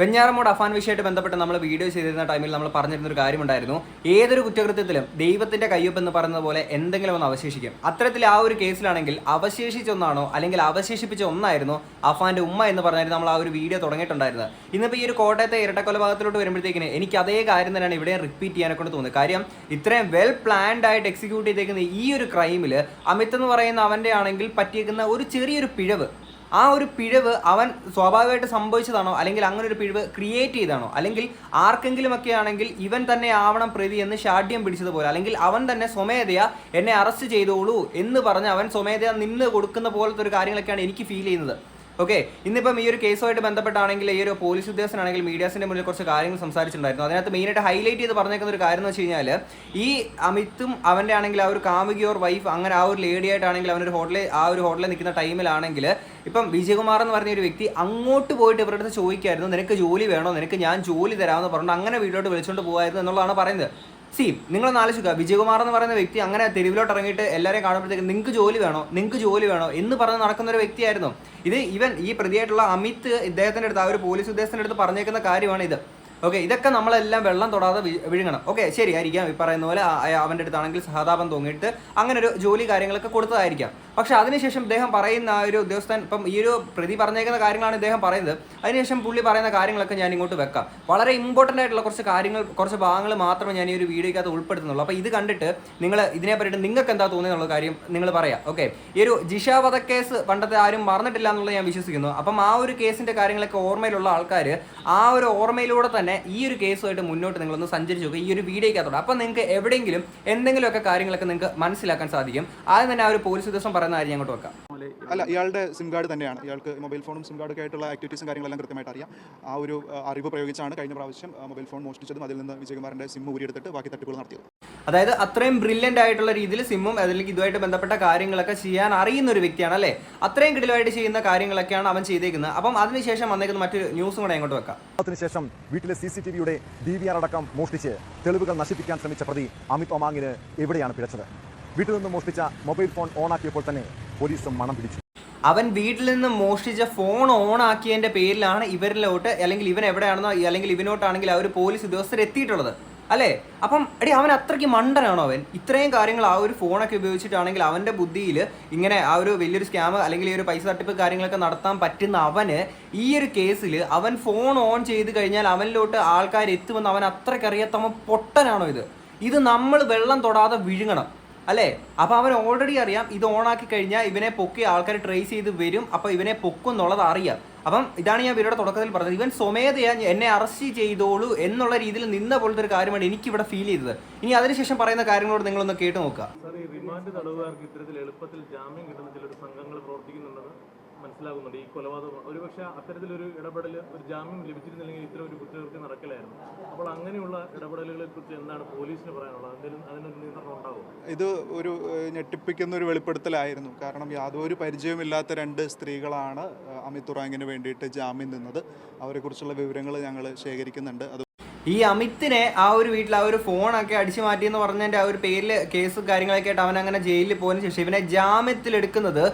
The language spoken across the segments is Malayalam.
വെഞ്ഞാറമൂട് അഫാൻ വിഷയമായിട്ട് ബന്ധപ്പെട്ട് നമ്മൾ വീഡിയോ ചെയ്തിരുന്ന ടൈമിൽ നമ്മൾ പറഞ്ഞിരുന്ന ഒരു കാര്യമുണ്ടായിരുന്നു. ഏതൊരു കുറ്റകൃത്യത്തിലും ദൈവത്തിന്റെ കയ്യൊപ്പ് എന്ന് പറയുന്നത് പോലെ എന്തെങ്കിലും ഒന്ന് അവശേഷിക്കും. അത്തരത്തിൽ ആ ഒരു കേസിലാണെങ്കിൽ അവശേഷിച്ചൊന്നാണോ അല്ലെങ്കിൽ അവശേഷിപ്പിച്ച ഒന്നായിരുന്നു അഫാന്റെ ഉമ്മ എന്ന് പറഞ്ഞാൽ നമ്മൾ ആ ഒരു വീഡിയോ തുടങ്ങിയിട്ടുണ്ടായിരുന്നത്. ഇന്നിപ്പോൾ ഈ ഒരു കോട്ടയത്തെ ഇരട്ടക്കൊലപാതകത്തിലോട്ട് വരുമ്പോഴത്തേക്കിന് എനിക്ക് അതേ കാര്യം തന്നെയാണ് ഇവിടെ റിപ്പീറ്റ് ചെയ്യാനെ കൊണ്ട് തോന്നുന്നത്. കാര്യം ഇത്രയും വെൽ പ്ലാൻഡ് ആയിട്ട് എക്സിക്യൂട്ട് ചെയ്തേക്കുന്ന ഈ ഒരു ക്രൈമിൽ അമിത് എന്ന് പറയുന്ന അവന്റെ ആണെങ്കിൽ പറ്റിയേക്കുന്ന ഒരു ചെറിയൊരു പിഴവ് ആ ഒരു പിഴവ് അവൻ സ്വാഭാവികമായിട്ട് സംഭവിച്ചതാണോ? അല്ലെങ്കിൽ അങ്ങനെ ഒരു പിഴവ് ക്രിയേറ്റ് ചെയ്താണോ? അല്ലെങ്കിൽ ആർക്കെങ്കിലും ഒക്കെ ആണെങ്കിൽ ഇവൻ തന്നെ ആവണം പ്രതി എന്ന് ഷാഡ്യം പിടിച്ചതുപോലെ അല്ലെങ്കിൽ അവൻ തന്നെ സ്വമേധയാ എന്നെ അറസ്റ്റ് ചെയ്തോളൂ എന്ന് പറഞ്ഞ് അവൻ സ്വമേധയാ നിന്ന് കൊടുക്കുന്ന പോലത്തെ ഒരു കാര്യങ്ങളൊക്കെയാണ് എനിക്ക് ഫീൽ ചെയ്യുന്നത്. ഓക്കെ ഇന്നിപ്പം ഈ ഒരു കേസുമായിട്ട് ബന്ധപ്പെട്ടാണെങ്കിൽ ഈ ഒരു പോലീസ് ഉദ്യോഗസ്ഥനാണെങ്കിൽ മീഡിയാസിന്റെ മുന്നിൽ കുറച്ച് കാര്യങ്ങൾ സംസാരിച്ചിട്ടുണ്ടായിരുന്നു. അതിനകത്ത് മെയിനായിട്ട് ഹൈലൈറ്റ് ചെയ്ത് പറഞ്ഞേക്കുന്ന ഒരു കാര്യം എന്ന് വെച്ച് കഴിഞ്ഞാൽ ഈ അമിത്തും അവന്റെ ആണെങ്കിൽ ആ ഒരു കാമുകി ഓർ വൈഫ് അങ്ങനെ ആ ഒരു ലേഡി ആയിട്ടാണെങ്കിൽ അവനൊരു ഹോട്ടലിൽ ആ ഒരു ഹോട്ടലിൽ നിൽക്കുന്ന ടൈമിലാണെങ്കിൽ ഇപ്പം വിജയകുമാർ എന്ന് പറഞ്ഞ ഒരു വ്യക്തി അങ്ങോട്ട് പോയിട്ട് ഇവരുടെ അടുത്ത് ചോദിക്കായിരുന്നു നിനക്ക് ജോലി വേണോ? നിനക്ക് ഞാൻ ജോലി തരാമെന്ന് പറഞ്ഞിട്ട് അങ്ങനെ വീട്ടിലോട്ട് വിളിച്ചുകൊണ്ട് പോകായിരുന്നു എന്നുള്ളതാണ് പറയുന്നത്. സി നിങ്ങൾ ആലോചിക്കുക. വിജയകുമാർ എന്ന് പറയുന്ന വ്യക്തി അങ്ങനെ തെരുവിലോട്ട് ഇറങ്ങിയിട്ട് എല്ലാവരെയും കാണുമ്പോഴത്തേക്ക് നിങ്ങൾക്ക് ജോലി വേണോ? നിങ്ങൾക്ക് ജോലി വേണോ? എന്ന് പറഞ്ഞ് നടക്കുന്ന ഒരു വ്യക്തിയായിരുന്നു. ഇത് ഇവൻ ഈ പ്രതിയായിട്ടുള്ള അമിത് ഇദ്ദേഹത്തിന്റെ അടുത്ത് ആ ഒരു പോലീസ് ഉദ്യോഗസ്ഥന്റെ അടുത്ത് പറഞ്ഞേക്കുന്ന കാര്യമാണ് ഇത് ഓക്കെ ഇതൊക്കെ നമ്മളെല്ലാം വെള്ളം തൊടാതെ വിഴുങ്ങണം. ഓക്കെ ശരി ആയിരിക്കാം. ഈ പറയുന്ന പോലെ അവന്റെ അടുത്താണെങ്കിൽ സഹതാപം തോന്നിയിട്ട് അങ്ങനെ ഒരു ജോലി കാര്യങ്ങളൊക്കെ കൊടുത്തതായിരിക്കാം. പക്ഷെ അതിനുശേഷം ഇദ്ദേഹം പറയുന്ന ആ ഒരു ഉദ്യോഗസ്ഥൻ ഇപ്പം ഈ ഒരു പ്രതി പറഞ്ഞേക്കുന്ന കാര്യങ്ങളാണ് ഇദ്ദേഹം പറയുന്നത്. അതിനുശേഷം പുള്ളി പറയുന്ന കാര്യങ്ങളൊക്കെ ഞാൻ ഇങ്ങോട്ട് വെക്കാം. വളരെ ഇമ്പോർട്ടന്റ് ആയിട്ടുള്ള കുറച്ച് കാര്യങ്ങൾ കുറച്ച് ഭാഗങ്ങൾ മാത്രമേ ഞാൻ ഈ ഒരു വീഡിയോയ്ക്കകത്ത് ഉൾപ്പെടുത്തുന്നുള്ളൂ. അപ്പോൾ ഇത് കണ്ടിട്ട് നിങ്ങൾ ഇതിനെ പറ്റിയിട്ട് നിങ്ങൾക്ക് എന്താ തോന്നിയെന്നുള്ള കാര്യം നിങ്ങൾ പറയാം. ഓക്കെ ഈ ഒരു ജിഷ കേസ് പണ്ടത്തെ ആരും മറന്നിട്ടില്ല എന്നുള്ളത് ഞാൻ വിശ്വസിക്കുന്നു. അപ്പം ആ ഒരു കേസിന്റെ കാര്യങ്ങളൊക്കെ ഓർമ്മയിലുള്ള ആൾക്കാർ ആ ഒരു ഓർമ്മയിലൂടെ തന്നെ ഈ ഒരു കേസുമായിട്ട് മുന്നോട്ട് നിങ്ങളൊന്ന് സഞ്ചരിച്ചു നോക്കുക ഈ ഒരു വീഡിയോക്കകത്തോടെ അപ്പോൾ നിങ്ങൾക്ക് എവിടെയെങ്കിലും എന്തെങ്കിലുമൊക്കെ കാര്യങ്ങളൊക്കെ നിങ്ങൾക്ക് മനസ്സിലാക്കാൻ സാധിക്കും. ആദ്യം തന്നെ ആ ഒരു പോലീസ് ഉദ്യോഗസ്ഥൻ പറയുന്ന കാര്യം അങ്ങോട്ട് വെക്കാം. അല്ല ഇയാളുടെ സിം കാർഡ് തന്നെയാണ്. ഇയാൾക്ക് മൊബൈൽ ഫോണും സിം കാർഡൊക്കെ ആയിട്ടുള്ള ആക്ടിവിറ്റീസും കാര്യങ്ങളെല്ലാം കൃത്യമായിട്ട് അറിയാം. ആ ഒരു അറിവ് പ്രയോഗിച്ചാണ് കഴിഞ്ഞ പ്രാവശ്യം മൊബൈൽ ഫോൺ മോഷ്ടിച്ചതും അതിൽ നിന്ന് വിജയകുമാറിന്റെ സിം ഊരിയെടുത്തിട്ട് ബാക്കി തട്ടിപ്പുകൾ നടത്തിയത്. അതായത് അത്രയും ബ്രില്യന്റ് ആയിട്ടുള്ള രീതിയിൽ സിമ്മും അതിലേക്ക് ഇതുമായിട്ട് ബന്ധപ്പെട്ട കാര്യങ്ങളൊക്കെ ചെയ്യാൻ അറിയുന്ന ഒരു വ്യക്തിയാണ് അല്ലേ? അത്രയും കിടിലമായിട്ട് ചെയ്യുന്ന കാര്യങ്ങളൊക്കെയാണ് അവൻ ചെയ്തേക്കുന്നത്. അപ്പം അതിനുശേഷം വന്നേക്കുന്ന മറ്റൊരു ന്യൂസും കൂടെ അങ്ങോട്ട് വെക്കാം. അതിനുശേഷം വീട്ടിലെ സി സി ടി വിയുടെ ഡി വി ആർ അടക്കം മോഷ്ടിച്ച് തെളിവുകൾ നശിപ്പിക്കാൻ ശ്രമിച്ച പ്രതി അമിത് ഒമാങ്ങിന് എവിടെയാണ് പിഴച്ചത്? വീട്ടിൽ നിന്ന് മോഷ്ടിച്ച മൊബൈൽ ഫോൺ ഓണാക്കിയപ്പോൾ തന്നെ പോലീസും മണം പിടിച്ചു. അവൻ വീട്ടിൽ നിന്ന് മോഷ്ടിച്ച ഫോൺ ഓൺ ആക്കിയതിന്റെ പേരിലാണ് ഇവരിലോട്ട് അല്ലെങ്കിൽ ഇവൻ എവിടെയാണെന്നോ അല്ലെങ്കിൽ ഇവനോട്ടാണെങ്കിൽ ആ ഒരു പോലീസ് ഉദ്യോഗസ്ഥർ എത്തിയിട്ടുള്ളത്. അല്ലേ? അപ്പം എടി അവൻ അത്രയ്ക്ക് മണ്ടനാണോ അവൻ? ഇത്രയും കാര്യങ്ങൾ ആ ഒരു ഫോണൊക്കെ ഉപയോഗിച്ചിട്ടാണെങ്കിൽ അവന്റെ ബുദ്ധിയിൽ ഇങ്ങനെ ആ ഒരു വലിയൊരു സ്കാം അല്ലെങ്കിൽ ഈ ഒരു പൈസ തട്ടിപ്പ് കാര്യങ്ങളൊക്കെ നടത്താൻ പറ്റുന്ന അവന് ഈ ഒരു കേസിൽ അവൻ ഫോൺ ഓൺ ചെയ്ത് കഴിഞ്ഞാൽ അവനിലോട്ട് ആൾക്കാർ എത്തുമെന്ന് അവൻ അത്രയ്ക്ക് അറിയാത്ത പൊട്ടനാണോ ഇത്? ഇത് നമ്മൾ വെള്ളം തൊടാതെ വിഴുങ്ങണം. അല്ലേ? അപ്പൊ അവൻ ഓൾറെഡി അറിയാം ഇത് ഓണാക്കി കഴിഞ്ഞാൽ ഇവനെ പൊക്കി ആൾക്കാർ ട്രേസ് ചെയ്ത് വരും അപ്പൊ ഇവനെ പൊക്കും എന്നുള്ളത് അറിയാം. അപ്പം ഇതാണ് ഞാൻ ഇവരുടെ തുടക്കത്തിൽ പറഞ്ഞത്. ഇവൻ സ്വമേധയാ എന്നെ അറസ്റ്റ് ചെയ്തോളൂ എന്നുള്ള രീതിയിൽ നിന്ന പോലത്തെ ഒരു കാര്യമാണ് എനിക്കിവിടെ ഫീൽ ചെയ്തത്. ഇനി അതിനുശേഷം പറയുന്ന കാര്യങ്ങളോട് നിങ്ങളൊന്ന് കേട്ടു നോക്കുക. ഈ റിമാൻഡ് തടവുകാർക്ക് ഇത്തരത്തിൽ എളുപ്പത്തിൽ ജാമ്യം കിട്ടുന്ന ചില സംഘങ്ങൾ പ്രവർത്തിക്കുന്നുണ്ടെന്ന് മനസ്സിലാകുന്നുണ്ട്. ഈ കൊലപാതകം ഒരുപക്ഷെ അത്തരത്തിലൊരു ഇടപെടൽ ഒരു ജാമ്യം ലഭിച്ചിരുന്നില്ലെങ്കിൽ ഇത്ര ഒരു കുറ്റകൃത്യം നടക്കില്ലായിരുന്നു. അപ്പോൾ അങ്ങനെയുള്ള ഇടപെടലുകളെ കുറിച്ച് എന്താണ് പോലീസിന് പറയാനുള്ളത്? എന്തെങ്കിലും അതിനൊരു നിയന്ത്രണം ഉണ്ടാവും? ഇത് ഒരു ഞെട്ടിപ്പിക്കുന്ന ഒരു വെളിപ്പെടുത്തലായിരുന്നു. കാരണം യാതൊരു പരിചയമില്ലാത്ത രണ്ട് സ്ത്രീകളാണ് അമിത് തുറാങ്ങിന് വേണ്ടിയിട്ട് ജാമ്യം നിന്നത്. അവരെക്കുറിച്ചുള്ള വിവരങ്ങൾ ഞങ്ങൾ ശേഖരിക്കുന്നുണ്ട്. അത് ഈ അമിത്തിനെ ആ ഒരു വീട്ടിൽ ആ ഒരു ഫോണൊക്കെ അടിച്ചു മാറ്റി എന്ന് പറഞ്ഞതിന്റെ ആ ഒരു പേരിൽ കേസ് കാര്യങ്ങളൊക്കെ ആയിട്ട് അവൻ അങ്ങനെ ജയിലിൽ പോയതിനു ശേഷം ഇവനെ ജാമ്യത്തിൽ എടുക്കുന്നത്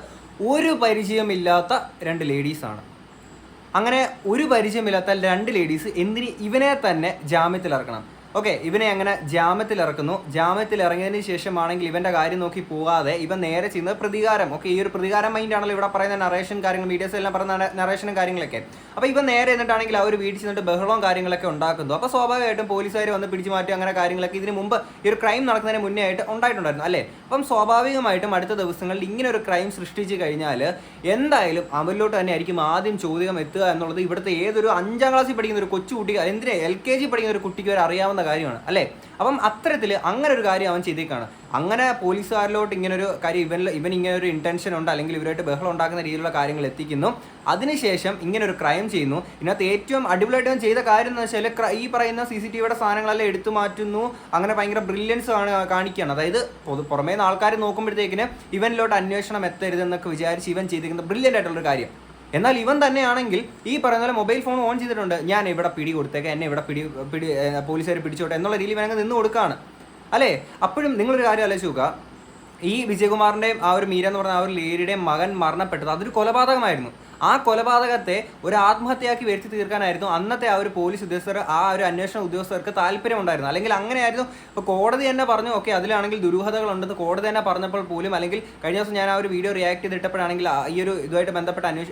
ഒരു പരിചയമില്ലാത്ത രണ്ട് ലേഡീസാണ് അങ്ങനെ ഒരു പരിചയമില്ലാത്ത രണ്ട് ലേഡീസ് എന്തിന് ഇവനെ തന്നെ ജാമ്യത്തിൽ ഇറക്കണം ഓക്കെ ഇവനെ അങ്ങനെ ജാമ്യത്തിൽ ഇറക്കുന്നു. ജാമ്യത്തിൽ ഇറങ്ങിയതിന് ശേഷമാണെങ്കിൽ ഇവന്റെ കാര്യം നോക്കി പോകാതെ ഇവൻ നേരെ ചെയ്യുന്നത് പ്രതികാരം. ഓക്കെ ഈ ഒരു പ്രതികാരം മൈൻഡ് ആണല്ലോ ഇവിടെ പറയുന്ന നറേഷൻ കാര്യങ്ങൾ മീഡിയസ് എല്ലാം പറയുന്ന നറേഷനും കാര്യങ്ങളൊക്കെ. അപ്പോൾ ഇവൻ നേരെ എന്നിട്ടാണെങ്കിൽ ആ ഒരു വീട്ടിൽ ചെന്നിട്ട് ബഹളവും കാര്യങ്ങളൊക്കെ ഉണ്ടാക്കുന്നു. അപ്പോൾ സ്വാഭാവികമായിട്ടും പോലീസുകാർ വന്ന് പിടിച്ചു മാറ്റി അങ്ങനെ കാര്യങ്ങളൊക്കെ ഇതിന് മുമ്പ് ഈ ഒരു ക്രൈം നടക്കുന്നതിന് മുന്നേ ആയിട്ട് ഉണ്ടായിട്ടുണ്ടായിരുന്നു അല്ലേ? അപ്പം സ്വാഭാവികമായിട്ടും അടുത്ത ദിവസങ്ങളിൽ ഇങ്ങനെ ഒരു ക്രൈം സൃഷ്ടിച്ചു കഴിഞ്ഞാൽ എന്തായാലും അവരിലോട്ട് തന്നെ ആയിരിക്കും ആദ്യം ചോദ്യം എത്തുക എന്നുള്ളത് ഇവിടുത്തെ ഏതൊരു അഞ്ചാം ക്ലാസ്സിൽ പഠിക്കുന്ന ഒരു കൊച്ചു കുട്ടി എന്തിനാ എൽ കെ ജി പഠിക്കുന്ന ഒരു കുട്ടിക്ക് വരെ അറിയാവുന്ന കാര്യമാണ് അല്ലേ? അപ്പം അത്തരത്തിൽ അങ്ങനെ ഒരു കാര്യം അവൻ ചെയ്തേക്കാണ്. അങ്ങനെ പോലീസുകാരിലോട്ട് ഇങ്ങനെ ഒരു കാര്യം ഇവൻ ഇവൻ ഇങ്ങനെ ഒരു ഇന്റൻഷൻ ഉണ്ട് അല്ലെങ്കിൽ ഇവരായിട്ട് ബഹളം ഉണ്ടാക്കുന്ന രീതിയിലുള്ള കാര്യങ്ങൾ എത്തിക്കുന്നു. അതിനുശേഷം ഇങ്ങനെ ഒരു ക്രൈം ചെയ്യുന്നു. ഇതിനകത്ത് ഏറ്റവും അടിപൊളിയായിട്ട് അവൻ ചെയ്ത കാര്യം എന്ന് വെച്ചാൽ ഈ പറയുന്ന സി സി ടി വിയുടെ സാധനങ്ങളെല്ലാം എടുത്തു മാറ്റുന്നു. അങ്ങനെ ഭയങ്കര ബ്രില്യൻസ് ആണ് കാണിക്കുകയാണ്. അതായത് പുറമേ നിന്ന് ആൾക്കാർ നോക്കുമ്പോഴത്തേക്കിന് ഇവനിലോട്ട് അന്വേഷണം എത്തരുതെന്നൊക്കെ വിചാരിച്ച് ഇവൻ ചെയ്തിരിക്കുന്ന ബ്രില്യന്റ് ആയിട്ടുള്ളൊരു കാര്യം. എന്നാൽ ഇവൻ തന്നെയാണെങ്കിൽ ഈ പറയുന്ന പോലെ മൊബൈൽ ഫോൺ ഓൺ ചെയ്തിട്ടുണ്ട് ഞാൻ ഇവിടെ പിടി കൊടുത്തേക്ക എന്നെ ഇവിടെ പിടി പിടി പോലീസുകാർ പിടിച്ചോട്ടെ എന്നുള്ള രീതിയിൽ ഇവനങ്ങ് നിന്ന് കൊടുക്കുകയാണ് അല്ലേ? അപ്പോഴും നിങ്ങളൊരു കാര്യം ആലോചിച്ച് നോക്കുക. ഈ വിജയകുമാറിന്റെയും ആ ഒരു മീര എന്ന് പറഞ്ഞ ആ ഒരു ലേഡിയുടെയും മകൻ മരണപ്പെട്ടത് അതൊരു കൊലപാതകമായിരുന്നു. ആ കൊലപാതകത്തെ ഒരു ആത്മഹത്യയാക്കി വരുത്തി തീർക്കാനായിരുന്നു അന്നത്തെ ആ ഒരു പോലീസ് ഉദ്യോഗസ്ഥർ ആ ഒരു അന്വേഷണ ഉദ്യോഗസ്ഥർക്ക് താല്പര്യമുണ്ടായിരുന്നു അല്ലെങ്കിൽ അങ്ങനെയായിരുന്നു. ഇപ്പോൾ കോടതി തന്നെ പറഞ്ഞു ഓക്കെ അതിലാണെങ്കിൽ ദുരൂഹതകളുണ്ടെന്ന് കോടതി തന്നെ പറഞ്ഞപ്പോൾ പോലും അല്ലെങ്കിൽ കഴിഞ്ഞ ദിവസം ഞാൻ ആ ഒരു വീഡിയോ റിയാക്ട് ചെയ്തിട്ടപ്പോഴാണെങ്കിൽ ഈ ഒരു ഇതുമായിട്ട് ബന്ധപ്പെട്ട അന്വേഷ